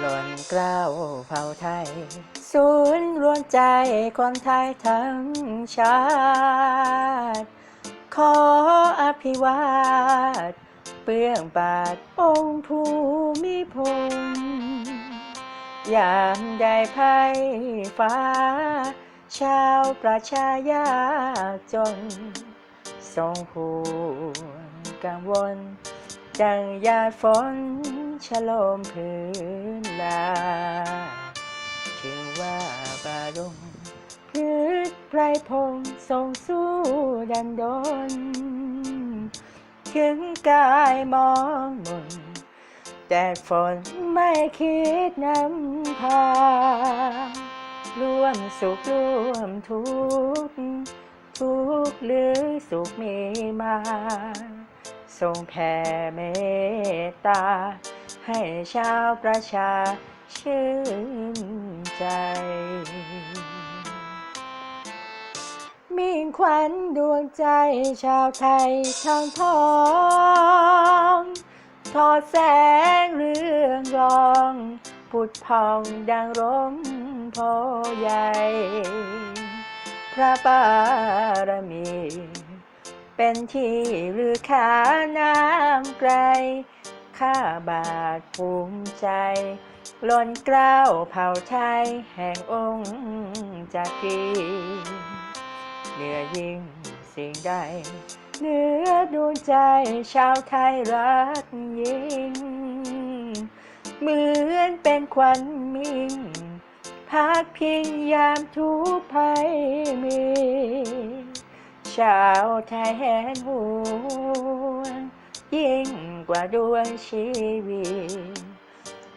หล่นเกล้าวเผ่าไทย ศูนย์รวมใจคนไทยทั้งชาติ ขออภิวาท เปื้องบาทองค์ภูมิพลยามใดภัยฟ้า ชาวประชายาจนทรงห่วงกังวล ดังยาฝนชะโลมพื้นลาชื่อว่าบาดงพืชไพรพงทรงสู้ดันดน ถึงกายมองมน แต่ฝนไม่คิดนำพา ร่วมสุขร่วมทุกข์ทุกข์หรือสุขมีมา ทรงแผ่เมตตา ให้ชาวประชาชื่นใจมีขวัญดวงใจชาวไทยทางทองทอดแสงเรื่องรองผุดพองดังร่มโพใหญ่ พระบารมี เป็นที่ลือขาน้ำไกล ข้าบาทภูมิใจล้นเกล้าวเผ่าไทยแห่งองค์จักรีเหนือยิ่งสิ่งใดเหนือดวงใจชาวไทยรักยิ่ง เหมือนเป็นควันมิ่งพักพิงยามทุกภัยมี ชาวไทยแหนหวงยิ่งกว่าดวงชีวิต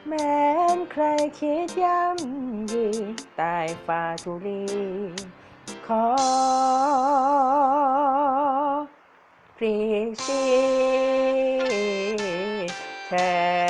แม้นใครคิดย่ำยีตายฟ้าทุลีขอพรีชีแทน